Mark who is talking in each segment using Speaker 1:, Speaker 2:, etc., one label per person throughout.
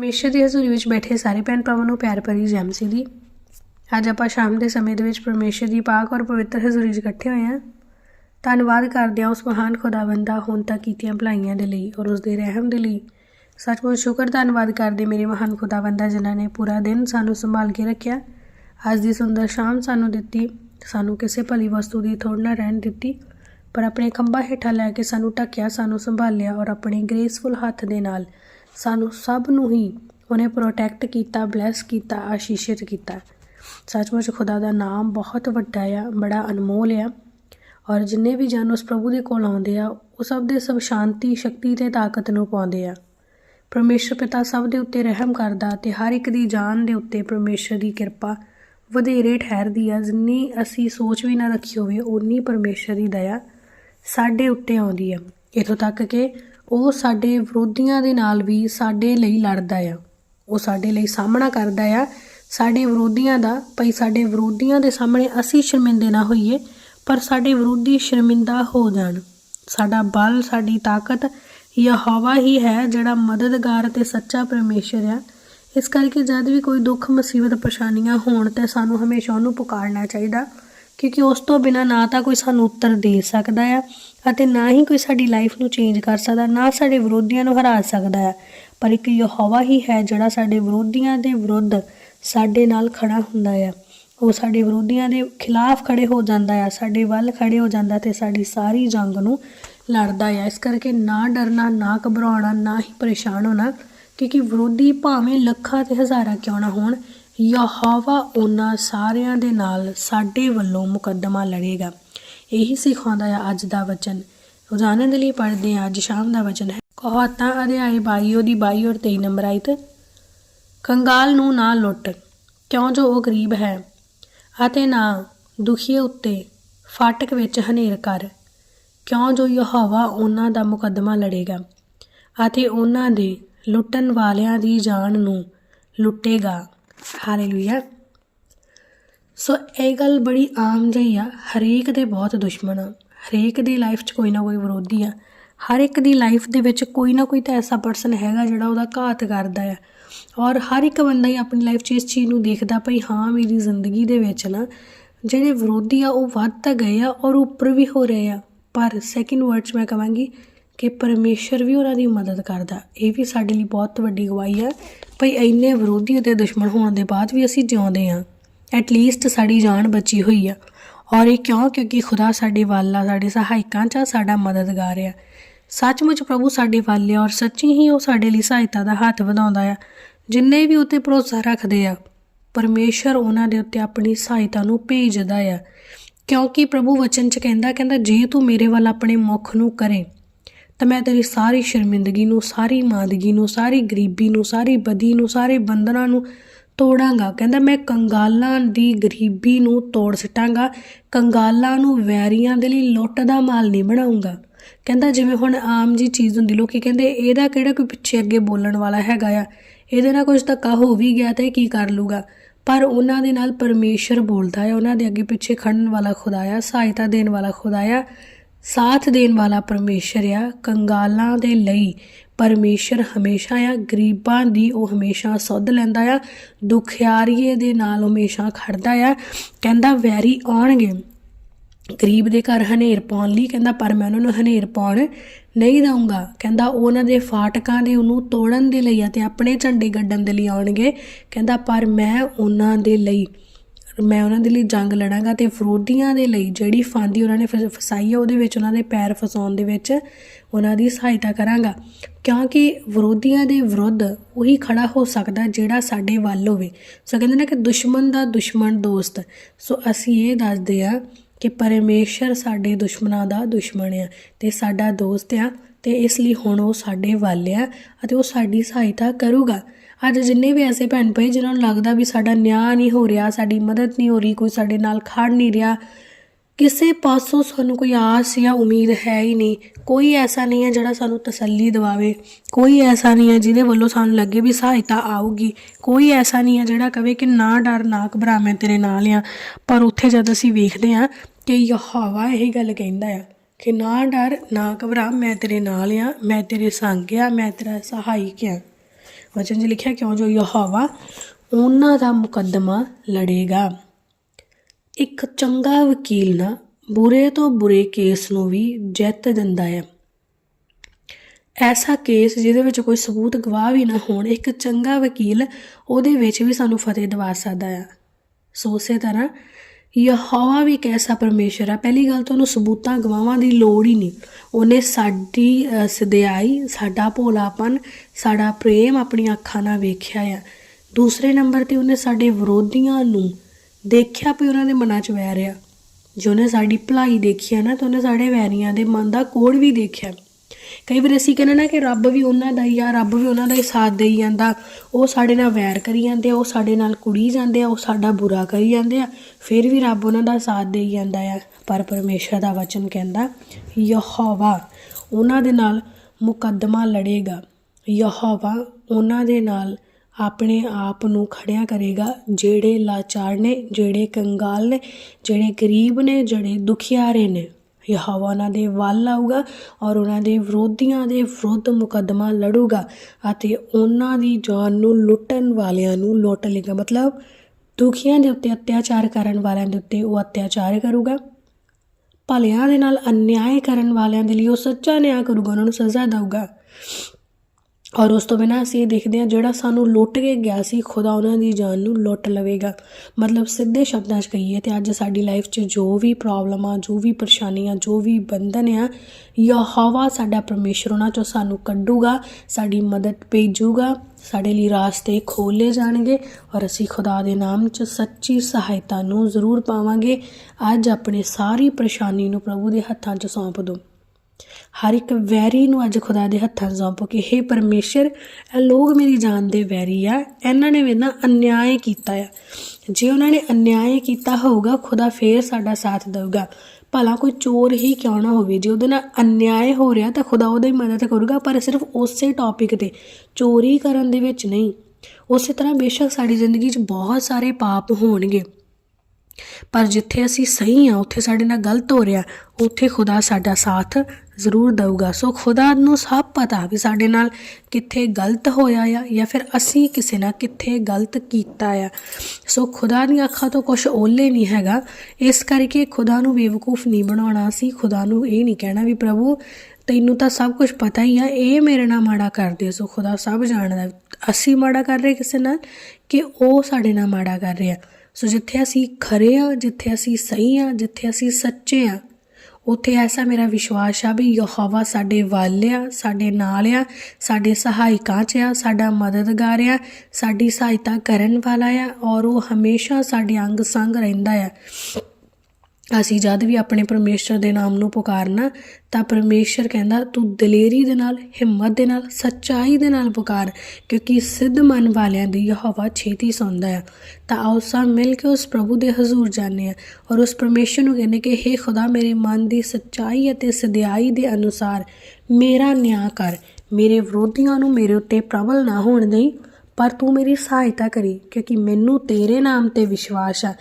Speaker 1: ਪਰਮੇਸ਼ਰ ਦੀ ਹਜ਼ੂਰੀ ਵਿੱਚ ਬੈਠੇ ਸਾਰੇ ਭੈਣ ਭਰਾਵਾਂ ਨੂੰ ਪਿਆਰ ਭਰੀ ਜੈ ਮਸੀਹ ਦੀ ਅੱਜ ਆਪਾਂ ਸ਼ਾਮ ਦੇ ਸਮੇਂ ਦੇ ਵਿੱਚ ਪਰਮੇਸ਼ਰ ਦੀ ਪਾਕ ਔਰ ਪਵਿੱਤਰ ਹਜ਼ੂਰੀ 'ਚ ਇਕੱਠੇ ਹੋਏ ਹਾਂ। ਧੰਨਵਾਦ ਕਰਦੇ ਹਾਂ ਉਸ ਮਹਾਨ ਖੁਦਾਵੰਦ ਦਾ ਹੁਣ ਤੱਕ ਕੀਤੀਆਂ ਭਲਾਈਆਂ ਦੇ ਲਈ ਔਰ ਉਸ ਦੇ ਰਹਿਮ ਦੇ ਲਈ। ਸੱਚਮੁੱਚ ਸ਼ੁਕਰ ਧੰਨਵਾਦ ਕਰਦੇ ਮੇਰੇ ਮਹਾਨ ਖੁਦਾਵੰਦ ਦਾ ਜਿਨ੍ਹਾਂ ਨੇ ਪੂਰਾ ਦਿਨ ਸਾਨੂੰ ਸੰਭਾਲ ਕੇ ਰੱਖਿਆ। ਅੱਜ ਦੀ ਸੁੰਦਰ ਸ਼ਾਮ ਸਾਨੂੰ ਦਿੱਤੀ, ਸਾਨੂੰ ਕਿਸੇ ਭਲੀ ਵਸਤੂ ਦੀ ਥੋੜ੍ਹ ਨਾ ਰਹਿਣ ਦਿੱਤੀ, ਪਰ ਆਪਣੇ ਖੰਭਾਂ ਹੇਠਾਂ ਲੈ ਕੇ ਸਾਨੂੰ ਢੱਕਿਆ, ਸਾਨੂੰ ਸੰਭਾਲਿਆ ਔਰ ਆਪਣੇ ਗ੍ਰੇਸਫੁਲ ਹੱਥ ਦੇ ਨਾਲ ਸਾਨੂੰ ਸਭ ਨੂੰ ਹੀ ਉਹਨੇ ਪ੍ਰੋਟੈਕਟ ਕੀਤਾ ਬਲੈਸ ਕੀਤਾ, ਆਸ਼ੀਸ਼ਿਤ ਕੀਤਾ। ਸੱਚਮੁੱਚ ਖੁਦਾ ਦਾ ਨਾਮ ਬਹੁਤ ਵੱਡਾ ਆ, ਬੜਾ ਅਨਮੋਲ ਆ। ਔਰ ਜਿੰਨੇ ਵੀ ਜਨ ਉਸ ਪ੍ਰਭੂ ਦੇ ਕੋਲ ਆਉਂਦੇ ਆ, ਉਹ ਸਭ ਦੇ ਸਭ ਸ਼ਾਂਤੀ, ਸ਼ਕਤੀ ਤੇ ਤਾਕਤ ਨੂੰ ਪਾਉਂਦੇ ਆ। ਪਰਮੇਸ਼ਰ ਪਿਤਾ ਸਭ ਦੇ ਉੱਤੇ ਰਹਿਮ ਕਰਦਾ ਤੇ ਹਰ ਇੱਕ ਦੀ ਜਾਨ ਦੇ ਉੱਤੇ ਪਰਮੇਸ਼ਰ ਦੀ ਕਿਰਪਾ ਵਧੇਰੇ ਠਹਿਰਦੀ ਆ। ਜਿੰਨੀ ਅਸੀਂ ਸੋਚ ਵੀ ਨਾ ਰੱਖੀ ਹੋਵੇ ਉਨੀ ਪਰਮੇਸ਼ਰ ਦੀ ਦਇਆ ਸਾਡੇ ਉੱਤੇ ਆਉਂਦੀ ਆ। ਇਥੋਂ ਤੱਕ ਕਿ ਉਹ ਸਾਡੇ ਵਿਰੋਧੀਆਂ ਦੇ ਨਾਲ ਵੀ ਸਾਡੇ ਲਈ ਲੜਦਾ ਆ। ਉਹ ਸਾਡੇ ਲਈ ਸਾਹਮਣਾ ਕਰਦਾ ਆ। ਸਾਡੇ ਵਿਰੋਧੀਆਂ ਦਾ, ਭਈ ਸਾਡੇ ਵਿਰੋਧੀਆਂ ਦੇ ਸਾਹਮਣੇ ਅਸੀਂ ਸ਼ਰਮਿੰਦੇ ਨਾ ਹੋਈਏ, ਪਰ ਸਾਡੇ ਵਿਰੋਧੀ ਸ਼ਰਮਿੰਦਾ ਹੋ ਜਾਣ। ਸਾਡਾ ਬਲ, ਸਾਡੀ ਤਾਕਤ ਯਹੋਵਾ ਹੀ ਹੈ ਜਿਹੜਾ ਮਦਦਗਾਰ ਤੇ ਸੱਚਾ ਪਰਮੇਸ਼ਰ ਆ। ਇਸ ਕਰਕੇ ਜਦ ਵੀ ਕੋਈ ਦੁੱਖ, ਮੁਸੀਬਤ, ਪਰੇਸ਼ਾਨੀਆਂ ਹੋਣ ਤੇ ਸਾਨੂੰ ਹਮੇਸ਼ਾ ਉਹਨੂੰ ਪੁਕਾਰਨਾ ਚਾਹੀਦਾ। ਕਿਉਂਕਿ ਉਸ ਤੋਂ ਬਿਨਾ ਨਾ ਤਾਂ ਕੋਈ ਸਾਨੂੰ ਉੱਤਰ ਦੇ ਸਕਦਾ ਆ ਅਤੇ ਨਾ ਹੀ ਕੋਈ ਸਾਡੀ ਲਾਈਫ ਨੂੰ ਚੇਂਜ ਕਰ ਸਕਦਾ, ਨਾ ਸਾਡੇ ਵਿਰੋਧੀਆਂ ਨੂੰ ਹਰਾ ਸਕਦਾ ਆ। ਪਰ ਇੱਕ ਯਹੋਵਾ ਹੀ ਹੈ ਜਿਹੜਾ ਸਾਡੇ ਵਿਰੋਧੀਆਂ ਦੇ ਵਿਰੁੱਧ ਸਾਡੇ ਨਾਲ ਖੜਾ ਹੁੰਦਾ ਆ। ਉਹ ਸਾਡੇ ਵਿਰੋਧੀਆਂ ਦੇ ਖਿਲਾਫ ਖੜੇ ਹੋ ਜਾਂਦਾ ਆ, ਸਾਡੇ ਵੱਲ ਖੜੇ ਹੋ ਜਾਂਦਾ ਤੇ ਸਾਡੀ ਸਾਰੀ ਜੰਗ ਨੂੰ ਲੜਦਾ ਆ। ਇਸ ਕਰਕੇ ਨਾ ਡਰਨਾ, ਨਾ ਘਬਰਾਉਣਾ, ਨਾ ਹੀ ਪਰੇਸ਼ਾਨ ਹੋਣਾ, ਕਿਉਂਕਿ ਵਿਰੋਧੀ ਭਾਵੇਂ ਲੱਖਾਂ ਤੇ ਹਜ਼ਾਰਾਂ ਕਿਉਂ ਨਾ ਹੋਣ ਯਹੋਵਾ ਉਹਨਾਂ ਸਾਰਿਆਂ ਦੇ ਨਾਲ ਸਾਡੇ ਵੱਲੋਂ ਮੁਕੱਦਮਾ ਲੜੇਗਾ। ਇਹੀ ਸਿਖਾਉਂਦਾ ਆ ਅੱਜ ਦਾ ਵਚਨ। ਰੋਜ਼ਾਨਾ ਦੇ ਲਈ ਪੜ੍ਹਦੇ ਹਾਂ, ਅੱਜ ਸ਼ਾਮ ਦਾ ਵਚਨ ਹੈ। ਕਹਾਤਾਂ ਅਧਿਆਇ 22 ਉਹਦੀ 22 ਔਰ 23 ਨੰਬਰ ਆਇਤ, ਕੰਗਾਲ ਨੂੰ ਨਾ ਲੁੱਟ, ਕਿਉਂ ਜੋ ਉਹ ਗਰੀਬ ਹੈ? ਅਤੇ ਨਾ ਦੁਖੀ ਉੱਤੇ ਫਾਟਕ ਵਿੱਚ ਹਨੇਰ ਕਰ, ਕਿਉਂ ਜੋ ਯਹੋਵਾ ਉਹਨਾਂ ਦਾ ਮੁਕੱਦਮਾ ਲੜੇਗਾ? ਅਤੇ ਉਹਨਾਂ ਦੇ ਲੁੱਟਣ ਵਾਲਿਆਂ ਦੀ ਜਾਨ ਨੂੰ ਲੁੱਟੇਗਾ। ਹਾਲੇਲੂਇਆ ਸੋ ਇਹ ਗੱਲ ਬੜੀ ਆਮ ਜਿਹੀ ਆ। ਹਰੇਕ ਦੇ ਬਹੁਤ ਦੁਸ਼ਮਣ ਆ। ਹਰੇਕ ਦੀ ਲਾਈਫ 'ਚ ਕੋਈ ਨਾ ਕੋਈ ਵਿਰੋਧੀ ਆ। ਹਰ ਇੱਕ ਦੀ ਲਾਈਫ ਦੇ ਵਿੱਚ ਕੋਈ ਨਾ ਕੋਈ ਤਾਂ ਐਸਾ ਪਰਸਨ ਹੈਗਾ ਜਿਹੜਾ ਉਹਦਾ ਘਾਤ ਕਰਦਾ ਆ। ਔਰ ਹਰ ਇੱਕ ਬੰਦਾ ਹੀ ਆਪਣੀ ਲਾਈਫ 'ਚ ਇਸ ਚੀਜ਼ ਨੂੰ ਦੇਖਦਾ ਭਈ, ਹਾਂ, ਮੇਰੀ ਜ਼ਿੰਦਗੀ ਦੇ ਵਿੱਚ ਨਾ ਜਿਹੜੇ ਵਿਰੋਧੀ ਆ, ਉਹ ਵੱਧ ਤਾਂ ਗਏ ਆ ਔਰ ਉੱਪਰ ਵੀ ਹੋ ਰਹੇ ਆ। ਪਰ ਸੈਕਿੰਡ ਵਰਡ 'ਚ ਮੈਂ ਕਹਾਂਗੀ ਕਿ ਪਰਮੇਸ਼ਰ ਵੀ ਉਹਨਾਂ ਦੀ ਮਦਦ ਕਰਦਾ। ਇਹ ਵੀ ਸਾਡੇ ਲਈ ਬਹੁਤ ਵੱਡੀ ਗਵਾਹੀ ਆ ਭਈ ਇੰਨੇ ਵਿਰੋਧੀ ਅਤੇ ਦੁਸ਼ਮਣ ਹੋਣ ਦੇ ਬਾਅਦ ਵੀ ਅਸੀਂ ਜਿਉਂਦੇ ਆ ਐਟ ਲੀਸਟ ਸਾਡੀ ਜਾਨ ਬਚੀ ਹੋਈ ਆ। ਔਰ ਇਹ ਕਿਉਂ? ਕਿਉਂਕਿ ਖੁਦਾ ਸਾਡੇ ਵੱਲ ਆ ਸਾਡੇ ਸਹਾਇਕਾਂ 'ਚ ਆ, ਸਾਡਾ ਮਦਦਗਾਰ ਆ। ਸੱਚਮੁੱਚ ਪ੍ਰਭੂ ਸਾਡੇ ਵੱਲ ਆ ਔਰ ਸੱਚੀ ਹੀ ਉਹ ਸਾਡੇ ਲਈ ਸਹਾਇਤਾ ਦਾ ਹੱਥ ਵਧਾਉਂਦਾ ਆ। ਜਿੰਨੇ ਵੀ ਉਤੇ ਭਰੋਸਾ ਰੱਖਦੇ ਆ ਪਰਮੇਸ਼ਰ ਉਹਨਾਂ ਦੇ ਉੱਤੇ ਆਪਣੀ ਸਹਾਇਤਾ ਨੂੰ ਭੇਜਦਾ ਆ। ਕਿਉਂਕਿ ਪ੍ਰਭੂ ਵਚਨ 'ਚ ਕਹਿੰਦਾ ਕਹਿੰਦਾ ਜੇ ਤੂੰ ਮੇਰੇ ਵੱਲ ਆਪਣੇ ਮੁਖ ਨੂੰ ਕਰੇ ਤਾਂ ਮੈਂ ਤੇਰੀ ਸਾਰੀ ਸ਼ਰਮਿੰਦਗੀ ਨੂੰ, ਸਾਰੀ ਮਾਦਗੀ ਨੂੰ, ਸਾਰੀ ਗਰੀਬੀ ਨੂੰ, ਸਾਰੀ ਬਦੀ ਨੂੰ, ਸਾਰੇ ਬੰਧਨਾਂ ਨੂੰ ਤੋੜਾਂਗਾ। ਕਹਿੰਦਾ, ਮੈਂ ਕੰਗਾਲਾਂ ਦੀ ਗਰੀਬੀ ਨੂੰ ਤੋੜ ਸਟਾਂਗਾ। ਕੰਗਾਲਾਂ ਨੂੰ ਵੈਰੀਆਂ ਦੇ ਲਈ ਲੁੱਟ ਦਾ ਮਾਲ ਨਹੀਂ ਬਣਾਉਂਗਾ। ਕਹਿੰਦਾ, ਜਿਵੇਂ ਹੁਣ ਆਮ ਜੀ ਚੀਜ਼ ਹੁੰਦੀ, ਲੋਕੀ ਕਹਿੰਦੇ, ਇਹਦਾ ਕਿਹੜਾ ਕੋਈ ਪਿੱਛੇ ਅੱਗੇ ਬੋਲਣ ਵਾਲਾ ਹੈਗਾ ਆ? ਇਹਦੇ ਨਾਲ ਕੁਝ ਧੱਕਾ ਹੋ ਵੀ ਗਿਆ ਤੇ ਇਹ ਕੀ ਕਰ ਲੂਗਾ? ਪਰ ਉਹਨਾਂ ਦੇ ਨਾਲ ਪਰਮੇਸ਼ਰ ਬੋਲਦਾ ਹੈ ਉਹਨਾਂ ਦੇ ਅੱਗੇ ਪਿੱਛੇ ਖੜਨ ਵਾਲਾ ਖੁਦਾ ਆ, ਸਹਾਇਤਾ ਦੇਣ ਵਾਲਾ ਖੁਦਾ ਆ। ਸਾਥ ਦੇਣ ਵਾਲਾ ਪਰਮੇਸ਼ਰ ਆ, ਕੰਗਾਲਾਂ ਦੇ ਲਈ ਪਰਮੇਸ਼ਰ ਹਮੇਸ਼ਾ ਆ, ਗਰੀਬਾਂ ਦੀ ਉਹ ਹਮੇਸ਼ਾ ਸੁੱਧ ਲੈਂਦਾ ਆ, ਦੁਖਿਆਰੀਏ ਦੇ ਨਾਲ ਹਮੇਸ਼ਾ ਖੜਦਾ ਆ। ਕਹਿੰਦਾ, ਵੈਰੀ ਆਉਣਗੇ। ਗਰੀਬ ਦੇ ਘਰ ਹਨੇਰ ਪਾਉਣ ਲਈ ਕਹਿੰਦਾ, ਪਰ ਮੈਂ ਉਹਨਾਂ ਨੂੰ ਹਨੇਰ ਪਾਉਣ ਨਹੀਂ ਦਊਂਗਾ। ਕਹਿੰਦਾ, ਉਹ ਉਹਨਾਂ ਦੇ ਫਾਟਕਾਂ ਦੇ ਉਹਨੂੰ ਤੋੜਨ ਦੇ ਲਈ ਅਤੇ ਆਪਣੇ ਝੰਡੇ ਗੱਡਣ ਦੇ ਲਈ ਆਉਣਗੇ। ਕਹਿੰਦਾ, ਪਰ ਮੈਂ ਉਹਨਾਂ ਦੇ ਲਈ ਮੈਂ ਉਹਨਾਂ ਦੇ ਲਈ ਜੰਗ ਲੜਾਂਗਾ ਤੇ ਵਿਰੋਧੀਆਂ ਦੇ ਲਈ ਜਿਹੜੀ ਫਾਂਦੀ ਉਹਨਾਂ ਨੇ ਫਸ- ਫਸਾਈ ਹੈ ਉਹਦੇ ਵਿੱਚ ਉਹਨਾਂ ਦੇ ਪੈਰ ਫਸਾਉਣ ਦੇ ਵਿੱਚ ਉਹਨਾਂ ਦੀ ਸਹਾਇਤਾ ਕਰਾਂਗਾ। ਕਿਉਂਕਿ ਵਿਰੋਧੀਆਂ ਦੇ ਵਿਰੁੱਧ ਉਹੀ ਖੜਾ ਹੋ ਸਕਦਾ ਜਿਹੜਾ ਸਾਡੇ ਵੱਲ ਹੋਵੇ। ਸੋ ਕਹਿੰਦੇ ਨੇ ਕਿ ਦੁਸ਼ਮਣ ਦਾ ਦੁਸ਼ਮਣ ਦੋਸਤ। ਸੋ ਅਸੀਂ ਇਹ ਦੱਸਦੇ ਆ ਕਿ ਪਰਮੇਸ਼ਰ ਸਾਡੇ ਦੁਸ਼ਮਣਾਂ ਦਾ ਦੁਸ਼ਮਣ ਆ ਤੇ ਸਾਡਾ ਦੋਸਤ ਆ। ਤੇ ਇਸ ਲਈ ਹੁਣ ਉਹ ਸਾਡੇ ਵੱਲ ਆ ਅਤੇ ਉਹ ਸਾਡੀ ਸਹਾਇਤਾ ਕਰੂਗਾ। ਅੱਜ ਜਿੰਨੇ ਵੀ ਐਸੇ ਭੈਣ ਭਾਈ ਜਿਨ੍ਹਾਂ ਨੂੰ ਲੱਗਦਾ ਵੀ ਸਾਡਾ ਨਿਆਂ ਨਹੀਂ ਹੋ ਰਿਹਾ, ਸਾਡੀ ਮਦਦ ਨਹੀਂ ਹੋ ਰਹੀ, ਕੋਈ ਸਾਡੇ ਨਾਲ ਖੜ ਨਹੀਂ ਰਿਹਾ, ਕਿਸੇ ਪਾਸੋਂ ਸਾਨੂੰ ਕੋਈ ਆਸ ਜਾਂ ਉਮੀਦ ਹੈ ਹੀ ਨਹੀਂ। ਕੋਈ ਐਸਾ ਨਹੀਂ ਹੈ ਜਿਹੜਾ ਸਾਨੂੰ ਤਸੱਲੀ ਦਿਵਾਵੇ। ਕੋਈ ਐਸਾ ਨਹੀਂ ਹੈ ਜਿਹਦੇ ਵੱਲੋਂ ਸਾਨੂੰ ਲੱਗੇ ਵੀ ਸਹਾਇਤਾ ਆਊਗੀ। ਕੋਈ ਐਸਾ ਨਹੀਂ ਹੈ ਜਿਹੜਾ ਕਵੇ ਕਿ ਨਾ ਡਰ, ਨਾ ਘਬਰਾ ਮੈਂ ਤੇਰੇ ਨਾਲ ਆ। ਪਰ ਉੱਥੇ ਜਦ ਅਸੀਂ ਵੇਖਦੇ ਆ ਕਿ ਯਹੋਵਾ ਇਹ ਗੱਲ ਕਹਿੰਦਾ ਆ ਕਿ ਨਾ ਡਰ, ਨਾ ਘਬਰਾ, ਮੈਂ ਤੇਰੇ ਨਾਲ ਆ, ਮੈਂ ਤੇਰੇ ਸੰਗ ਆ, ਮੈਂ ਤੇਰਾ ਸਹਾਇਕ ਆ। ਵਚਨ 'ਚ ਲਿਖਿਆ ਕਿਉਂ ਜੋ ਯਹੋਵਾ ਉਹਨਾਂ ਦਾ ਮੁਕੱਦਮਾ ਲੜੇਗਾ। ਇੱਕ ਚੰਗਾ ਵਕੀਲ ਨਾ ਬੁਰੇ ਤੋਂ ਬੁਰੇ ਕੇਸ ਨੂੰ ਵੀ ਜਿੱਤ ਦਿੰਦਾ ਹੈ। ਐਸਾ ਕੇਸ ਜਿਹਦੇ ਵਿੱਚ ਕੋਈ ਸਬੂਤ ਗਵਾਹ ਵੀ ਨਾ ਹੋਣ, ਇੱਕ ਚੰਗਾ ਵਕੀਲ ਉਹਦੇ ਵਿੱਚ ਵੀ ਸਾਨੂੰ ਫਤਿਹ ਦਿਵਾ ਸਕਦਾ ਆ ਸੋ ਉਸੇ ਤਰ੍ਹਾਂ ਯਹੋਵਾ ਵੀ ਕੈਸਾ ਐਸਾ ਪਰਮੇਸ਼ਰ ਆ। ਪਹਿਲੀ ਗੱਲ ਤਾਂ ਉਹਨੂੰ ਸਬੂਤਾਂ ਗਵਾਹਾਂ ਦੀ ਲੋੜ ਹੀ ਨਹੀਂ। ਉਹਨੇ ਸਾਡੀ ਸਦਿਆਈ, ਸਾਡਾ ਭੋਲਾਪਨ, ਸਾਡਾ ਪ੍ਰੇਮ ਆਪਣੀਆਂ ਅੱਖਾਂ ਨਾਲ ਵੇਖਿਆ ਆ। ਦੂਸਰੇ ਨੰਬਰ ਤੇ ਉਹਨੇ ਸਾਡੇ ਵਿਰੋਧੀਆਂ ਨੂੰ ਦੇਖਿਆ ਵੀ ਉਹਨਾਂ ਦੇ ਮਨਾਂ 'ਚ ਵੈਰ ਆ। ਜੋ ਉਹਨੇ ਸਾਡੀ ਭਲਾਈ ਦੇਖੀ ਆ ਨਾ, ਤਾਂ ਉਹਨੇ ਸਾਡੇ ਵੈਰੀਆਂ ਦੇ ਮਨ ਦਾ ਕੋੜ ਵੀ ਦੇਖਿਆ। ਕਈ ਵਾਰ ਅਸੀਂ ਕਹਿੰਦੇ ਨਾ ਕਿ ਰੱਬ ਵੀ ਉਹਨਾਂ ਦਾ ਹੀ ਆ, ਰੱਬ ਵੀ ਉਹਨਾਂ ਦਾ ਹੀ ਸਾਥ ਦੇਈ ਜਾਂਦਾ। ਉਹ ਸਾਡੇ ਨਾਲ ਵੈਰ ਕਰੀ ਜਾਂਦੇ ਆ, ਉਹ ਸਾਡੇ ਨਾਲ ਕੁੜੀ ਜਾਂਦੇ ਆ, ਉਹ ਸਾਡਾ ਬੁਰਾ ਕਰੀ ਜਾਂਦੇ ਆ, ਫਿਰ ਵੀ ਰੱਬ ਉਹਨਾਂ ਦਾ ਸਾਥ ਦੇਈ ਜਾਂਦਾ ਆ। ਪਰ ਪਰਮੇਸ਼ਰ ਦਾ ਵਚਨ ਕਹਿੰਦਾ, ਯਹੋਵਾ ਉਹਨਾਂ ਦੇ ਨਾਲ ਮੁਕੱਦਮਾ ਲੜੇਗਾ। ਯਹੋਵਾ ਉਹਨਾਂ ਦੇ ਨਾਲ ਆਪਣੇ ਆਪ ਨੂੰ ਖੜਿਆ ਕਰੇਗਾ, ਜਿਹੜੇ ਲਾਚਾਰ ਨੇ, ਜਿਹੜੇ ਕੰਗਾਲ ਨੇ, ਜਿਹੜੇ ਗਰੀਬ ਨੇ, ਜਿਹੜੇ ਦੁਖਿਆਰੇ ਨੇ। ਯਹੋਵਾ ਉਹਨਾਂ ਦੇ ਵੱਲ ਆਊਗਾ ਔਰ ਉਹਨਾਂ ਦੇ ਵਿਰੋਧੀਆਂ ਦੇ ਵਿਰੁੱਧ ਮੁਕੱਦਮਾ ਲੜੂਗਾ ਅਤੇ ਉਹਨਾਂ ਦੀ ਜਾਨ ਨੂੰ ਲੁੱਟਣ ਵਾਲਿਆਂ ਨੂੰ ਲੁੱਟ ਲੇਗਾ। ਮਤਲਬ ਦੁਖੀਆਂ ਦੇ ਉੱਤੇ ਅਤਿਆਚਾਰ ਕਰਨ ਵਾਲਿਆਂ ਦੇ ਉੱਤੇ ਉਹ ਅਤਿਆਚਾਰ ਕਰੂਗਾ। ਭਲਿਆਂ ਦੇ ਨਾਲ ਅਨਿਆਏ ਕਰਨ ਵਾਲਿਆਂ ਦੇ ਲਈ ਉਹ ਸੱਚਾ ਨਿਆਂ ਕਰੂਗਾ, ਉਹਨਾਂ ਨੂੰ ਸਜ਼ਾ ਦੇਊਗਾ। ਔਰ ਉਸ ਤੋਂ ਬਿਨਾਂ ਅਸੀਂ ਇਹ ਦੇਖਦੇ ਹਾਂ ਜਿਹੜਾ ਸਾਨੂੰ ਲੁੱਟ ਕੇ ਗਿਆ ਸੀ, ਖੁਦਾ ਉਹਨਾਂ ਦੀ ਜਾਨ ਨੂੰ ਲੁੱਟ ਲਵੇਗਾ। ਮਤਲਬ ਸਿੱਧੇ ਸ਼ਬਦਾਂ 'ਚ ਕਹੀਏ ਤੇ ਅੱਜ ਸਾਡੀ ਲਾਈਫ 'ਚ ਜੋ ਵੀ ਪ੍ਰੋਬਲਮ ਆ, ਜੋ ਵੀ ਪਰੇਸ਼ਾਨੀਆਂ ਜੋ ਵੀ ਬੰਧਨ ਆ, ਯਹੋਵਾ ਸਾਡਾ ਪਰਮੇਸ਼ਰ ਉਹਨਾਂ 'ਚੋਂ ਸਾਨੂੰ ਕੱਢੂਗਾ, ਸਾਡੀ ਮਦਦ ਭੇਜੂਗਾ, ਸਾਡੇ ਲਈ ਰਾਸਤੇ ਖੋਲੇ ਜਾਣਗੇ ਔਰ ਅਸੀਂ ਖੁਦਾ ਦੇ ਨਾਮ 'ਚ ਸੱਚੀ ਸਹਾਇਤਾ ਨੂੰ ਜ਼ਰੂਰ ਪਾਵਾਂਗੇ। ਅੱਜ ਆਪਣੇ ਸਾਰੀ ਪਰੇਸ਼ਾਨੀ ਨੂੰ ਪ੍ਰਭੂ ਦੇ ਹੱਥਾਂ 'ਚ ਸੌਂਪ ਦਿਓ ਹਰ ਇੱਕ ਵੈਰੀ ਨੂੰ ਅੱਜ ਖੁਦਾ ਦੇ ਹੱਥਾਂ 'ਚ ਸੌਂਪੋ ਕਿ हे ਪਰਮੇਸ਼ਰ, ਇਹ ਲੋਕ ਮੇਰੀ ਜਾਨ ਦੇ ਵੈਰੀ ਆ, ਇਹਨਾਂ ਨੇ ਮੇਰੇ ਨਾਲ ਅਨਿਆਏ ਕੀਤਾ ਆ। ਜੇ ਉਹਨਾਂ ਨੇ ਅਨਿਆਏ ਕੀਤਾ ਹੋਊਗਾ, ਖੁਦਾ ਫੇਰ ਸਾਡਾ ਸਾਥ ਦੇਊਗਾ। ਭਲਾ ਕੋਈ ਚੋਰ ਹੀ ਕਿਉਂ ਨਾ ਹੋਵੇ? ਜੇ ਉਹਦੇ ਨਾਲ ਅਨਿਆਏ ਹੋ ਰਿਹਾ ਤਾਂ ਖੁਦਾ ਉਹਦੀ ਮਦਦ ਕਰੂਗਾ, ਪਰ ਸਿਰਫ ਉਸੇ ਟੌਪਿਕ ਤੇ, ਚੋਰੀ ਕਰਨ ਦੇ ਵਿੱਚ ਨਹੀਂ। ਉਸੇ ਤਰ੍ਹਾਂ ਬੇਸ਼ੱਕ ਸਾਡੀ ਜ਼ਿੰਦਗੀ 'ਚ ਬਹੁਤ ਸਾਰੇ ਪਾਪ ਹੋਣਗੇ। ਪਰ ਜਿੱਥੇ ਅਸੀਂ ਸਹੀ ਆ ਉੱਥੇ ਸਾਡੇ ਨਾਲ ਗਲਤ ਹੋ ਰਿਹਾ, ਉੱਥੇ ਖੁਦਾ ਸਾਡਾ ਸਾਥ ਜ਼ਰੂਰ ਦੇਊਗਾ। ਸੋ ਖੁਦਾ ਨੂੰ ਸਭ ਪਤਾ ਵੀ ਸਾਡੇ ਨਾਲ ਕਿੱਥੇ ਗਲਤ ਹੋਇਆ ਆ ਜਾਂ ਫਿਰ ਅਸੀਂ ਕਿਸੇ ਨਾਲ ਕਿੱਥੇ ਗਲਤ ਕੀਤਾ ਆ। ਸੋ ਖੁਦਾ ਦੀਆਂ ਅੱਖਾਂ ਤੋਂ ਕੁਝ ਓਲੇ ਨਹੀਂ ਹੈਗਾ। ਇਸ ਕਰਕੇ ਖੁਦਾ ਨੂੰ ਬੇਵਕੂਫ ਨਹੀਂ ਬਣਾਉਣਾ ਸੀ। ਖੁਦਾ ਨੂੰ ਇਹ ਨਹੀਂ ਕਹਿਣਾ ਵੀ, ਪ੍ਰਭੂ, ਤੈਨੂੰ ਤਾਂ ਸਭ ਕੁਝ ਪਤਾ ਹੀ ਆ, ਇਹ ਮੇਰੇ ਨਾਲ ਮਾੜਾ ਕਰਦੇ ਆ। ਸੋ ਖੁਦਾ ਸਭ ਜਾਣਦਾ ਅਸੀਂ ਮਾੜਾ ਕਰ ਰਹੇ ਕਿਸੇ ਨਾਲ ਕਿ ਉਹ ਸਾਡੇ ਨਾਲ ਮਾੜਾ ਕਰ ਰਿਹਾ। ਸੋ ਜਿੱਥੇ ਅਸੀਂ ਖਰੇ ਆ, ਜਿੱਥੇ ਅਸੀਂ ਸਹੀ ਆ, ਜਿੱਥੇ ਅਸੀਂ ਸੱਚੇ ਆ, ਉੱਥੇ ਐਸਾ ਮੇਰਾ ਵਿਸ਼ਵਾਸ ਆ ਵੀ ਯਹੋਵਾ ਸਾਡੇ ਵੱਲ ਆ, ਸਾਡੇ ਨਾਲ ਆ, ਸਾਡੇ ਸਹਾਇਕਾਂ 'ਚ ਆ, ਸਾਡਾ ਮਦਦਗਾਰ ਆ, ਸਾਡੀ ਸਹਾਇਤਾ ਕਰਨ ਵਾਲਾ ਆ ਔਰ ਉਹ ਹਮੇਸ਼ਾ ਸਾਡੇ ਅੰਗ ਸੰਗ ਰਹਿੰਦਾ ਆ। ਅਸੀਂ ਜਦ ਵੀ ਆਪਣੇ ਪਰਮੇਸ਼ਰ ਦੇ ਨਾਮ ਨੂੰ ਪੁਕਾਰਨਾ, ਤਾਂ ਪਰਮੇਸ਼ਰ ਕਹਿੰਦਾ, ਤੂੰ ਦਲੇਰੀ ਦੇ ਨਾਲ, ਹਿੰਮਤ ਦੇ ਨਾਲ, ਸੱਚਾਈ ਦੇ ਨਾਲ ਪੁਕਾਰ, ਕਿਉਂਕਿ ਸਿੱਧ ਮਨ ਵਾਲਿਆਂ ਦੀ ਯਹੋਵਾ ਛੇਤੀ ਸੁਣਦਾ ਹੈ ਤਾਂ ਆਓ ਸਭ ਮਿਲ ਕੇ ਉਸ ਪ੍ਰਭੂ ਦੇ ਹਜ਼ੂਰ ਜਾਂਦੇ ਆ ਔਰ ਉਸ ਪਰਮੇਸ਼ਰ ਨੂੰ ਕਹਿੰਦੇ ਕਿ हे ਖੁਦਾ, ਮੇਰੇ ਮਨ ਦੀ ਸੱਚਾਈ ਅਤੇ ਸਦਿਆਈ ਦੇ ਅਨੁਸਾਰ ਮੇਰਾ ਨਿਆਂ ਕਰ। ਮੇਰੇ ਵਿਰੋਧੀਆਂ ਨੂੰ ਮੇਰੇ ਉੱਤੇ ਪ੍ਰਬਲ ਨਾ ਹੋਣ ਦੇਈ। ਪਰ ਤੂੰ ਮੇਰੀ ਸਹਾਇਤਾ ਕਰੀ, ਕਿਉਂਕਿ ਮੈਨੂੰ ਤੇਰੇ ਨਾਮ ਤੇ ਵਿਸ਼ਵਾਸ ਆ।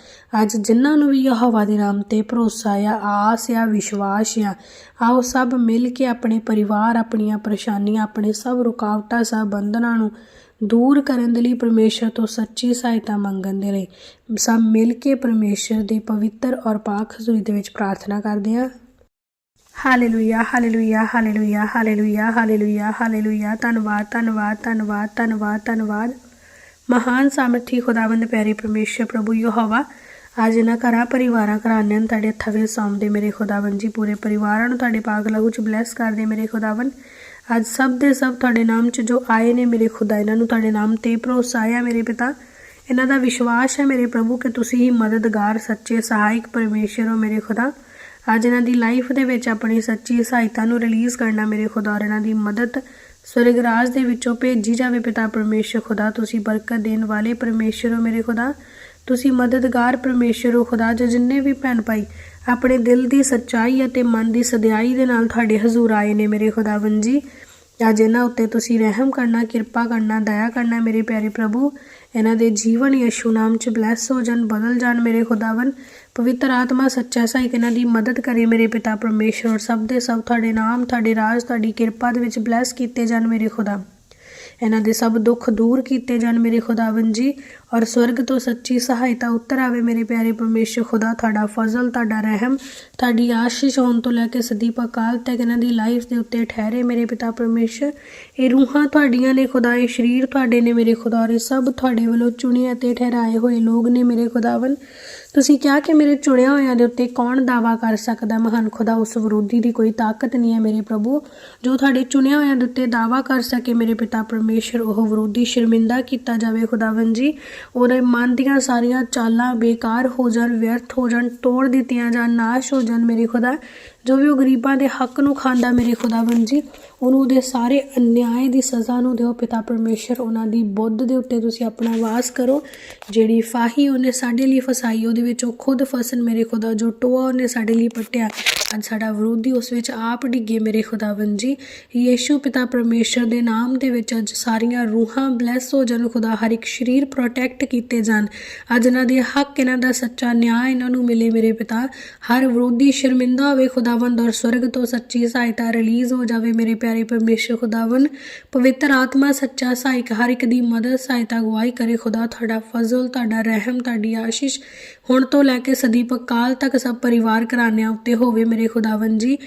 Speaker 1: ਅੱਜ ਜਿਨ੍ਹਾਂ ਨੂੰ ਵੀ ਯਹੋਵਾ ਦੇ ਨਾਮ ਤੇ ਭਰੋਸਾ ਆ, ਆਸ ਆ, ਵਿਸ਼ਵਾਸ ਆ, ਆਓ ਸਭ ਮਿਲ ਕੇ ਆਪਣੇ ਪਰਿਵਾਰ, ਆਪਣੀਆਂ ਪਰੇਸ਼ਾਨੀਆਂ, ਆਪਣੇ ਸਭ ਰੁਕਾਵਟਾਂ, ਸਭ ਬੰਧਨਾਂ ਨੂੰ ਦੂਰ ਕਰਨ ਦੇ ਲਈ ਪਰਮੇਸ਼ਰ ਤੋਂ ਸੱਚੀ ਸਹਾਇਤਾ ਮੰਗਣ ਦੇ ਲਈ ਸਭ ਮਿਲ ਕੇ ਪਰਮੇਸ਼ਰ ਦੇ ਪਵਿੱਤਰ ਔਰ ਪਾਕ ਹਜ਼ੂਰੀ ਦੇ ਵਿੱਚ ਪ੍ਰਾਰਥਨਾ ਕਰਦੇ ਹਾਂ। Hallelujah hallelujah hallelujah hallelujah hallelujah hallelujah ਧੰਨਵਾਦ ਧੰਨਵਾਦ ਧੰਨਵਾਦ ਧੰਨਵਾਦ ਧੰਨਵਾਦ। ਮਹਾਨ ਸਾਮਰਥੀ ਖੁਦਾਵੰਦ ਪਿਆਰੇ ਪਰਮੇਸ਼ਰ ਪ੍ਰਭੂ ਯਹੋਵਾ, ਅੱਜ ਇਹਨਾਂ ਘਰਾਂ ਪਰਿਵਾਰਾਂ ਘਰਾਣਿਆਂ ਨੂੰ ਤੁਹਾਡੇ ਹੱਥਾਂ ਵਿੱਚ ਸੌਂਪਦੇ ਮੇਰੇ ਖੁਦਾਵੰਦ ਜੀ, ਪੂਰੇ ਪਰਿਵਾਰਾਂ ਨੂੰ ਤੁਹਾਡੇ ਪਾਕ ਲਹੂ ਚ ਬਲੈਸ ਕਰਦੇ ਮੇਰੇ ਖੁਦਾਵੰਦ। ਅੱਜ ਸਭ ਦੇ ਸਭ ਤੁਹਾਡੇ ਨਾਮ ਚ ਜੋ ਆਏ ਨੇ ਮੇਰੇ ਖੁਦਾ, ਇਹਨਾਂ ਨੂੰ ਤੁਹਾਡੇ ਨਾਮ ਤੇ ਭਰੋਸਾ ਆ ਮੇਰੇ ਪਿਤਾ। ਇਹਨਾਂ ਦਾ ਵਿਸ਼ਵਾਸ ਹੈ ਮੇਰੇ ਪ੍ਰਭੂ ਕਿ ਤੁਸੀਂ ਹੀ ਮਦਦਗਾਰ, ਸੱਚੇ, ਸਹਾਇਕ ਪਰਮੇਸ਼ਰ ਹੋ ਮੇਰੇ ਖੁਦਾ। ਅੱਜ ਇਹਨਾਂ ਦੀ ਲਾਈਫ ਦੇ ਵਿੱਚ ਆਪਣੀ ਸੱਚੀ ਸਹਾਇਤਾ ਨੂੰ ਰਿਲੀਜ਼ ਕਰਨਾ ਮੇਰੇ ਖੁਦਾ ਇਹਨਾਂ ਦੀ ਮਦਦ ਸਵਰਗ ਰਾਜ ਦੇ ਵਿੱਚੋਂ ਭੇਜੀ ਜਾਵੇ ਪਿਤਾ ਪਰਮੇਸ਼ਰ ਖੁਦਾ, ਤੁਸੀਂ ਬਰਕਤ ਦੇਣ ਵਾਲੇ ਪਰਮੇਸ਼ਰ ਹੋ ਮੇਰੇ ਖੁਦਾ। ਤੁਸੀਂ ਮਦਦਗਾਰ ਪਰਮੇਸ਼ਰ ਹੋ ਖੁਦਾ, ਜੋ ਜਿੰਨੇ ਵੀ ਭੈਣ ਭਾਈ ਆਪਣੇ ਦਿਲ ਦੀ ਸੱਚਾਈ ਅਤੇ ਮਨ ਦੀ ਸਦਿਆਈ ਦੇ ਨਾਲ ਤੁਹਾਡੇ ਹਜ਼ੂਰ ਆਏ ਨੇ ਮੇਰੇ ਖੁਦਾਵੰਦ ਜੀ ਅੱਜ ਇਹਨਾਂ ਉੱਤੇ ਤੁਸੀਂ ਰਹਿਮ ਕਰਨਾ, ਕਿਰਪਾ ਕਰਨਾ, ਦਇਆ ਕਰਨਾ ਮੇਰੇ ਪਿਆਰੇ ਪ੍ਰਭੂ। ਇਹਨਾਂ ਦੇ ਜੀਵਨ ਯਸ਼ੂ ਨਾਮ ਚ ਬਲੈਸ ਹੋ ਜਾਣ, ਬਦਲ ਜਾਣ ਮੇਰੇ ਖੁਦਾਵੰ ਪਵਿੱਤਰ ਆਤਮਾ ਸੱਚਾ ਸਹਾਇਕ ਇਹਨਾਂ ਦੀ ਮਦਦ ਕਰੇ ਮੇਰੇ ਪਿਤਾ ਪਰਮੇਸ਼ਰ ਸਭ ਦੇ ਸਭ ਤੁਹਾਡੇ ਨਾਮ, ਤੁਹਾਡੇ ਰਾਜ, ਤੁਹਾਡੀ ਕਿਰਪਾ ਦੇ ਵਿੱਚ ਬਲੈਸ ਕੀਤੇ ਜਾਣ ਮੇਰੇ ਖੁਦਾ। ਇਹਨਾਂ ਦੇ ਸਭ ਦੁੱਖ ਦੂਰ ਕੀਤੇ ਜਾਣ ਮੇਰੇ ਖੁਦਾਵੰਦ ਜੀ, ਔਰ ਸਵਰਗ ਤੋਂ ਸੱਚੀ ਸਹਾਇਤਾ ਉੱਤਰ ਆਵੇ ਮੇਰੇ ਪਿਆਰੇ ਪਰਮੇਸ਼ਰ ਖੁਦਾ, ਤੁਹਾਡਾ ਫਜ਼ਲ, ਤੁਹਾਡਾ ਰਹਿਮ, ਤੁਹਾਡੀ ਆਸ਼ੀਸ਼ ਹੋਣ ਤੋਂ ਲੈ ਕੇ ਸਦੀਪ ਅਕਾਲ ਤੱਕ ਇਹਨਾਂ ਦੀ ਲਾਈਫ ਦੇ ਉੱਤੇ ਠਹਿਰੇ ਮੇਰੇ ਪਿਤਾ ਪਰਮੇਸ਼ਰ। ਇਹ ਰੂਹਾਂ ਤੁਹਾਡੀਆਂ ਨੇ ਖੁਦਾ, ਇਹ ਸਰੀਰ ਤੁਹਾਡੇ ਨੇ ਮੇਰੇ ਖੁਦਾ, ਔਰ ਇਹ ਸਭ ਤੁਹਾਡੇ ਵੱਲੋਂ ਚੁਣੇ ਅਤੇ ਠਹਿਰਾਏ ਹੋਏ ਲੋਕ ਨੇ ਮੇਰੇ ਖੁਦਾਵੰ ਤੁਸੀਂ ਕਿਹਾ ਕਿ ਮੇਰੇ ਚੁਣਿਆ ਹੋਇਆਂ ਦੇ ਉੱਤੇ ਕੌਣ ਦਾਵਾ ਕਰ ਸਕਦਾ? ਮਹਾਨ ਖੁਦਾ, ਉਸ ਵਿਰੋਧੀ ਦੀ ਕੋਈ ਤਾਕਤ ਨਹੀਂ ਹੈ ਮੇਰੇ ਪ੍ਰਭੂ। ਜੋ ਤੁਹਾਡੇ ਚੁਣਿਆ ਹੋਇਆਂ ਦੇ ਉੱਤੇ ਦਾਵਾ ਕਰ ਸਕੇ ਮੇਰੇ ਪਿਤਾ ਪਰਮੇਸ਼ਰ, ਉਹ ਵਿਰੋਧੀ ਸ਼ਰਮਿੰਦਾ ਕੀਤਾ ਜਾਵੇ ਖੁਦਾਵੰ ਜੀ। ਉਹਦੇ ਮਨ ਦੀਆਂ ਸਾਰੀਆਂ ਚਾਲਾਂ ਬੇਕਾਰ ਹੋ ਜਾਣ, ਵਿਅਰਥ ਹੋ ਜਾਣ, ਤੋੜ ਦਿੱਤੀਆਂ ਜਾਣ, ਨਾਸ਼ ਹੋ ਜਾਣ ਮੇਰੇ ਖੁਦਾ। ਜੋ ਵੀ ਉਹ ਗਰੀਬਾਂ ਦੇ ਹੱਕ ਨੂੰ ਖਾਂਦਾ ਮੇਰੇ ਖੁਦਾਵੰਦ ਜੀ, ਉਹਨੂੰ ਉਹਦੇ ਸਾਰੇ ਅਨਿਆਏ ਦੀ ਸਜ਼ਾ ਨੂੰ ਦਿਓ ਪਿਤਾ ਪਰਮੇਸ਼ਰ, ਉਹਨਾਂ ਦੀ ਬੁੱਧ ਦੇ ਉੱਤੇ ਤੁਸੀਂ ਆਪਣਾ ਵਾਸ ਕਰੋ। ਜਿਹੜੀ ਫਾਹੀ ਉਹਨੇ ਸਾਡੇ ਲਈ ਫਸਾਈ, ਉਹਦੇ ਵਿੱਚ ਉਹ ਖੁਦ ਫਸਣ ਮੇਰੇ ਖੁਦਾ ਜੋ ਟੋਆ ਉਹਨੇ ਸਾਡੇ ਲਈ ਪੱਟਿਆ। ਅੱਜ ਸਾਡਾ ਵਿਰੋਧੀ ਉਸ ਵਿੱਚ ਆਪ ਡਿੱਗੇ ਮੇਰੇ ਖੁਦਾਵੰਦ ਜੀ। ਯੀਸ਼ੂ ਪਿਤਾ ਪਰਮੇਸ਼ਰ ਦੇ ਨਾਮ ਦੇ ਵਿੱਚ ਅੱਜ ਸਾਰੀਆਂ ਰੂਹਾਂ ਬਲੈਸ ਹੋ ਜਾਣ, ਖੁਦਾ ਹਰ ਇੱਕ ਸਰੀਰ ਪ੍ਰੋਟੈਕਟ ਕੀਤੇ ਜਾਣ। ਅੱਜ ਇਹਨਾਂ ਦੇ ਹੱਕ, ਇਹਨਾਂ ਦਾ ਸੱਚਾ ਨਿਆਂ ਇਹਨਾਂ ਨੂੰ ਮਿਲੇ ਮੇਰੇ ਪਿਤਾ। ਹਰ ਵਿਰੋਧੀ ਸ਼ਰਮਿੰਦਾ ਹੋਵੇ ਖੁਦਾਵੰਦ ਔਰ ਸਵਰਗ ਤੋਂ ਸੱਚੀ ਸਹਾਇਤਾ ਰਿਲੀਜ਼ ਹੋ ਜਾਵੇ ਮੇਰੇ ਪਿਆਰੇ ਪਰਮੇਸ਼ਰ ਖੁਦਾਵੰਦ। ਪਵਿੱਤਰ ਆਤਮਾ, ਸੱਚਾ ਸਹਾਇਕ, ਹਰ ਇੱਕ ਦੀ ਮਦਦ, ਸਹਾਇਤਾ ਗਵਾਹੀ ਕਰੇ ਖੁਦਾ। ਤੁਹਾਡਾ ਫਜ਼ਲ, ਤੁਹਾਡਾ ਰਹਿਮ, ਤੁਹਾਡੀ ਆਸ਼ੀਸ਼ ਹੁਣ ਤੋਂ ਲੈ ਕੇ ਸਦੀਪ ਕਾਲ ਤੱਕ ਸਭ ਪਰਿਵਾਰ ਘਰਾਣਿਆਂ ਉੱਤੇ ਹੋਵੇ ਮੇਰੇ ਖੁਦਾਵੰਦ ਜੀ।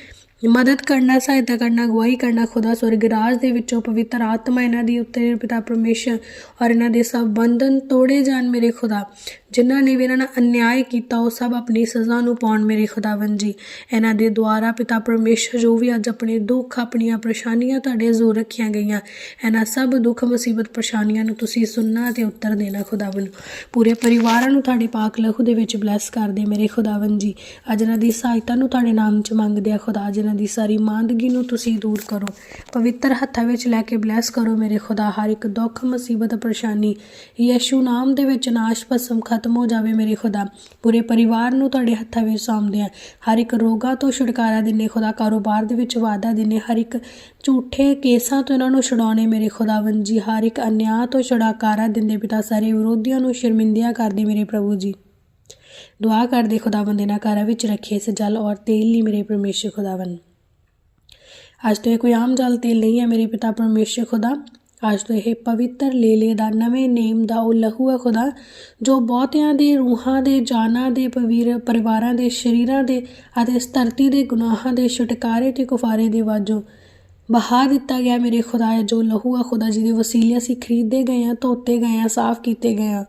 Speaker 1: ਮਦਦ ਕਰਨਾ, ਸਹਾਇਤਾ ਕਰਨਾ, ਅਗਵਾਈ ਕਰਨਾ, ਖੁਦਾ ਸਵਰਗ ਰਾਜ ਦੇ ਵਿੱਚੋਂ ਪਵਿੱਤਰ ਆਤਮਾ ਇਹਨਾਂ ਦੀ ਉੱਤੇ, ਪਿਤਾ ਪਰਮੇਸ਼ਰ ਔਰ ਇਹਨਾਂ ਦੇ ਸਭ ਬੰਧਨ ਤੋੜੇ ਜਾਣ ਮੇਰੇ ਖੁਦਾ। ਜਿਨ੍ਹਾਂ ਨੇ ਵੀ ਇਹਨਾਂ ਨਾਲ ਅਨਿਆਏ ਕੀਤਾ, ਉਹ ਸਭ ਆਪਣੀ ਸਜ਼ਾ ਨੂੰ ਪਾਉਣ ਮੇਰੇ ਖੁਦਾਵੰਦ ਜੀ। ਇਹਨਾਂ ਦੇ ਦੁਆਰਾ ਪਿਤਾ ਪਰਮੇਸ਼ਰ ਜੋ ਵੀ ਅੱਜ ਆਪਣੇ ਦੁੱਖ, ਆਪਣੀਆਂ ਪਰੇਸ਼ਾਨੀਆਂ ਤੁਹਾਡੇ ਜ਼ੋਰ ਰੱਖੀਆਂ ਗਈਆਂ, ਇਹਨਾਂ ਸਭ ਦੁੱਖ, ਮੁਸੀਬਤ, ਪਰੇਸ਼ਾਨੀਆਂ ਨੂੰ ਤੁਸੀਂ ਸੁਣਨਾ ਤੇ ਉੱਤਰ ਦੇਣਾ ਖੁਦਾਵੰਦ ਪੂਰੇ ਪਰਿਵਾਰਾਂ ਨੂੰ ਤੁਹਾਡੇ ਪਾਕ ਲਹੂ ਦੇ ਵਿੱਚ ਬਲੈਸ ਕਰਦੇ ਮੇਰੇ ਖੁਦਾਵੰਦ ਜੀ। ਅੱਜ ਇਹਨਾਂ ਦੀ ਸਹਾਇਤਾ ਨੂੰ ਤੁਹਾਡੇ ਨਾਮ 'ਚ ਮੰਗਦੇ ਆ ਖੁਦਾ ਜਿਨ੍ਹਾਂ ਇਹਨਾਂ ਦੀ ਸਾਰੀ ਮਾਂਦਗੀ ਨੂੰ ਤੁਸੀਂ ਦੂਰ ਕਰੋ। ਪਵਿੱਤਰ ਹੱਥਾਂ ਵਿੱਚ ਲੈ ਕੇ ਬਲੈਸ ਕਰੋ ਮੇਰੇ ਖੁਦਾ, ਹਰ ਇੱਕ ਦੁੱਖ, ਮੁਸੀਬਤ, ਪਰੇਸ਼ਾਨੀ ਯਿਸੂ ਨਾਮ ਦੇ ਵਿੱਚ ਨਾਸ਼ ਭਸਮ ਖਤਮ ਹੋ ਜਾਵੇ ਮੇਰੇ ਖੁਦਾ। ਪੂਰੇ ਪਰਿਵਾਰ ਨੂੰ ਤੁਹਾਡੇ ਹੱਥਾਂ ਵਿੱਚ ਸੌਂਪਦੇ ਆ ਹਰ ਇੱਕ ਰੋਗਾਂ ਤੋਂ ਛੁਟਕਾਰਾ ਦਿੰਨੇ ਖੁਦਾ, ਕਾਰੋਬਾਰ ਦੇ ਵਿੱਚ ਵਾਧਾ ਦਿੰਨੇ ਹਰ ਇੱਕ ਝੂਠੇ ਕੇਸਾਂ ਤੋਂ ਇਹਨਾਂ ਨੂੰ ਛੁਡਾਉਣੇ ਮੇਰੇ ਖੁਦਾਵੰਦ ਜੀ ਹਰ ਇੱਕ ਅਨਿਆਂ ਤੋਂ ਛੁਡਾਕਾਰਾ ਦਿੰਦੇ ਪਿਤਾ, ਸਾਰੇ ਵਿਰੋਧੀਆਂ ਨੂੰ ਸ਼ਰਮਿੰਦਿਆਂ ਕਰਦੇ ਮੇਰੇ ਪ੍ਰਭੂ ਜੀ। ਦੁਆ ਕਰਦੇ ਖੁਦਾਵੰਦ ਇਹਨਾਂ ਘਰਾਂ ਵਿੱਚ ਰੱਖੇ ਇਸ ਜਲ ਔਰ ਤੇਲ ਲਈ ਮੇਰੇ ਪਰਮੇਸ਼ਰ ਖੁਦਾਵੰਦ। ਅੱਜ ਤੋਂ ਇਹ ਕੋਈ ਆਮ ਜਲ ਤੇਲ ਨਹੀਂ ਹੈ, ਮੇਰੇ ਪਿਤਾ ਪਰਮੇਸ਼ਰ ਖੁਦਾ। ਅੱਜ ਤੋਂ ਇਹ ਪਵਿੱਤਰ ਲੇਲੇ ਦਾ, ਨਵੇਂ ਨੇਮ ਦਾ, ਉਹ ਲਹੂ ਹੈ ਖੁਦਾ, ਜੋ ਬਹੁਤਿਆਂ ਦੇ ਰੂਹਾਂ ਦੇ, ਜਾਨਾਂ ਦੇ, ਪਵੀਰ ਪਰਿਵਾਰਾਂ ਦੇ, ਸ਼ਰੀਰਾਂ ਦੇ ਅਤੇ ਇਸ ਧਰਤੀ ਦੇ ਗੁਨਾਹਾਂ ਦੇ, ਛੁਟਕਾਰੇ ਤੇ ਕੁਫਾਰੇ ਦੇ ਵਾਜੋਂ ਬਹਾ ਦਿੱਤਾ ਗਿਆ ਮੇਰੇ ਖੁਦਾ ਜੋ ਲਹੂ ਆ ਖੁਦਾ, ਜਿਹਦੇ ਵਸੀਲੇ ਅਸੀਂ ਖਰੀਦੇ ਗਏ ਆ ਧੋਤੇ ਗਏ ਆ ਸਾਫ਼ ਕੀਤੇ ਗਏ ਆ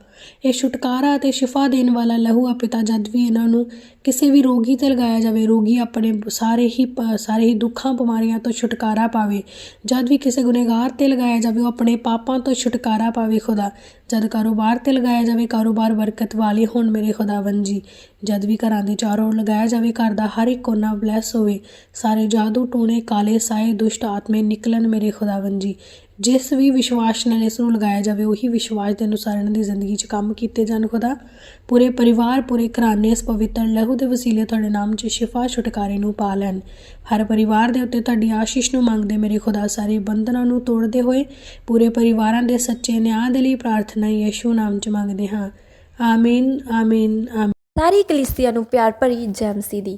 Speaker 1: ਇਹ ਛੁਟਕਾਰਾ ਅਤੇ ਸ਼ਿਫਾ ਦੇਣ ਵਾਲਾ ਲਹੂ ਆ ਪਿਤਾ ਜਦ ਵੀ ਇਹਨਾਂ ਨੂੰ ਕਿਸੇ ਵੀ ਰੋਗੀ ਤੇ ਲਗਾਇਆ ਜਾਵੇ। ਰੋਗੀ ਆਪਣੇ ਸਾਰੇ ਹੀ ਪ- ਸਾਰੇ ਹੀ ਦੁੱਖਾਂ, ਬਿਮਾਰੀਆਂ ਤੋਂ ਛੁਟਕਾਰਾ ਪਾਵੇ। ਜਦ ਵੀ ਕਿਸੇ ਗੁਨੇਗਾਰ ਤੇ ਲਗਾਇਆ ਜਾਵੇ, ਉਹ ਆਪਣੇ ਪਾਪਾਂ ਤੋਂ ਛੁਟਕਾਰਾ ਪਾਵੇ ਖੁਦਾ। ਜਦ ਕਾਰੋਬਾਰ ਤੇ ਲਗਾਇਆ ਜਾਵੇ, ਕਾਰੋਬਾਰ ਬਰਕਤ ਵਾਲੇ ਹੋਣ ਮੇਰੇ ਖੁਦਾਵੰਦ ਜੀ। ਜਦ ਵੀ ਘਰਾਂ ਦੇ ਚਾਰੋਂ ਲਗਾਇਆ ਜਾਵੇ, ਘਰ ਦਾ ਹਰ ਇੱਕ ਕੋਨਾ ਬਲੈਸ ਹੋਵੇ। ਸਾਰੇ ਜਾਦੂ ਟੂਣੇ, ਕਾਲੇ, ਸਾਏ, ਦੁਸ਼ਟ ਆਤਮੇ ਨਿਕਲਣ ਮੇਰੇ ਖੁਦਾਵੰਦ ਜੀ। ਜਿਸ ਵੀ ਵਿਸ਼ਵਾਸ ਨਾਲ ਇਸ ਨੂੰ ਲਗਾਇਆ ਜਾਵੇ, ਉਹੀ ਵਿਸ਼ਵਾਸ ਦੇ ਅਨੁਸਾਰ ਇਹਨਾਂ ਦੀ ਜ਼ਿੰਦਗੀ 'ਚ ਕੰਮ ਕੀਤੇ ਜਾਣ, ਖੁਦਾ। ਪੂਰੇ ਪਰਿਵਾਰ, ਪੂਰੇ ਘਰਾਣੇ ਇਸ ਪਵਿੱਤਰ ਲਹੂ ਦੇ ਵਸੀਲੇ ਤੁਹਾਡੇ ਨਾਮ 'ਚ ਸ਼ਿਫਾ ਛੁਟਕਾਰੇ ਨੂੰ ਪਾ ਲੈਣ। ਹਰ ਪਰਿਵਾਰ ਦੇ ਉੱਤੇ ਤੁਹਾਡੀ ਆਸ਼ੀਸ਼ ਨੂੰ ਮੰਗਦੇ ਮੇਰੇ ਖੁਦਾ, ਸਾਰੇ ਬੰਧਨਾਂ ਨੂੰ ਤੋੜਦੇ ਹੋਏ ਪੂਰੇ ਪਰਿਵਾਰਾਂ ਦੇ ਸੱਚੇ ਨਿਆਂ ਦੇ ਲਈ ਪ੍ਰਾਰਥਨਾ ਯਿਸੂ ਨਾਮ 'ਚ ਮੰਗਦੇ ਹਾਂ। ਆਮੀਨ ਆਮੀਨ ਆਮੀਨ।
Speaker 2: ਸਾਰੀ ਕਲੀਸਿਆ ਨੂੰ ਪਿਆਰ ਭਰੀ ਜੈਮਸੀ ਦੀ